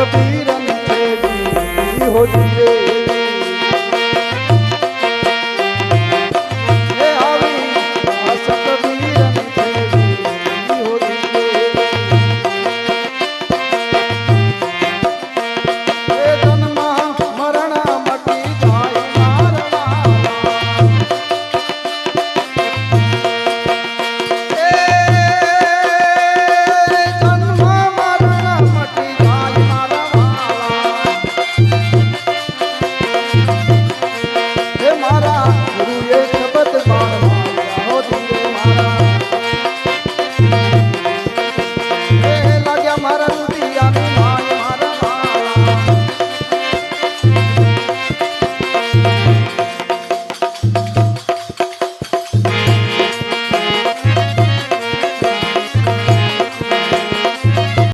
દાસ કબીર हो હો